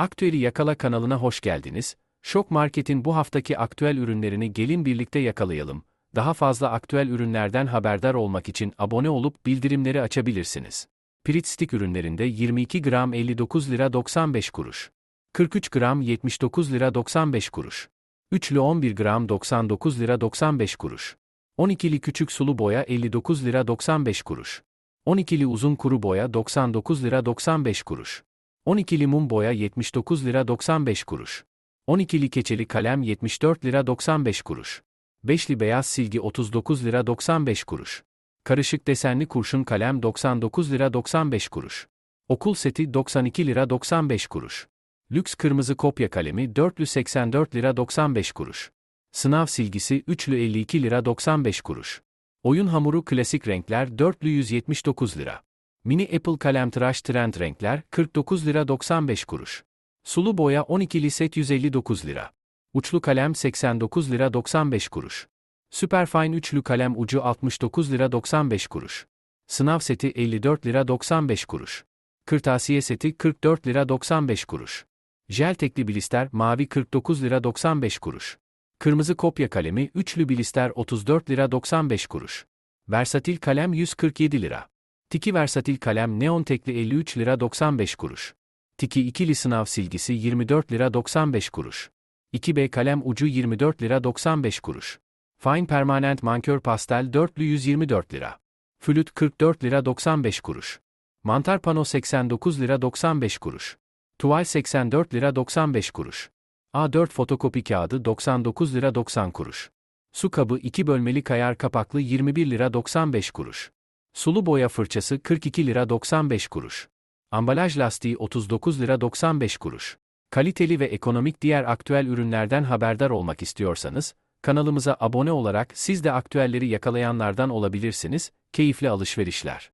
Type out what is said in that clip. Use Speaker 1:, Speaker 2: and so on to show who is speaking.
Speaker 1: Aktüeli Yakala kanalına hoş geldiniz. Şok Market'in bu haftaki aktüel ürünlerini gelin birlikte yakalayalım. Daha fazla aktüel ürünlerden haberdar olmak için abone olup bildirimleri açabilirsiniz. Pirit stick ürünlerinde 22 gram 59 lira 95 kuruş. 43 gram 79 lira 95 kuruş. Üçlü 11 gram 99 lira 95 kuruş. 12'li küçük sulu boya 59 lira 95 kuruş. 12'li uzun kuru boya 99 lira 95 kuruş. 12'li mum boya 79 lira 95 kuruş. 12'li keçeli kalem 74 lira 95 kuruş. 5'li beyaz silgi 39 lira 95 kuruş. Karışık desenli kurşun kalem 99 lira 95 kuruş. Okul seti 92 lira 95 kuruş. Lüks kırmızı kopya kalemi 4'lü 84 lira 95 kuruş. Sınav silgisi 3'lü 52 lira 95 kuruş. Oyun hamuru klasik renkler 4'lü 179 lira. Mini Apple kalem tıraş trend renkler 49 lira 95 kuruş. Sulu boya 12'li set 159 lira. Uçlu kalem 89 lira 95 kuruş. Superfine üçlü kalem ucu 69 lira 95 kuruş. Sınav seti 54 lira 95 kuruş. Kırtasiye seti 44 lira 95 kuruş. Jel tekli blister mavi 49 lira 95 kuruş. Kırmızı kopya kalemi üçlü blister 34 lira 95 kuruş. Versatil kalem 147 lira. Tiki versatil kalem neon tekli 53 lira 95 kuruş. Tiki ikili sınav silgisi 24 lira 95 kuruş. 2B kalem ucu 24 lira 95 kuruş. Fine permanent mankör pastel 4'lü 124 lira. Flüt 44 lira 95 kuruş. Mantar pano 89 lira 95 kuruş. Tuval 84 lira 95 kuruş. A4 fotokopi kağıdı 99 lira 90 kuruş. Su kabı 2 bölmeli kayar kapaklı 21 lira 95 kuruş. Sulu boya fırçası 42 lira 95 kuruş. Ambalaj lastiği 39 lira 95 kuruş. Kaliteli ve ekonomik diğer aktüel ürünlerden haberdar olmak istiyorsanız, kanalımıza abone olarak siz de aktüelleri yakalayanlardan olabilirsiniz, keyifli alışverişler.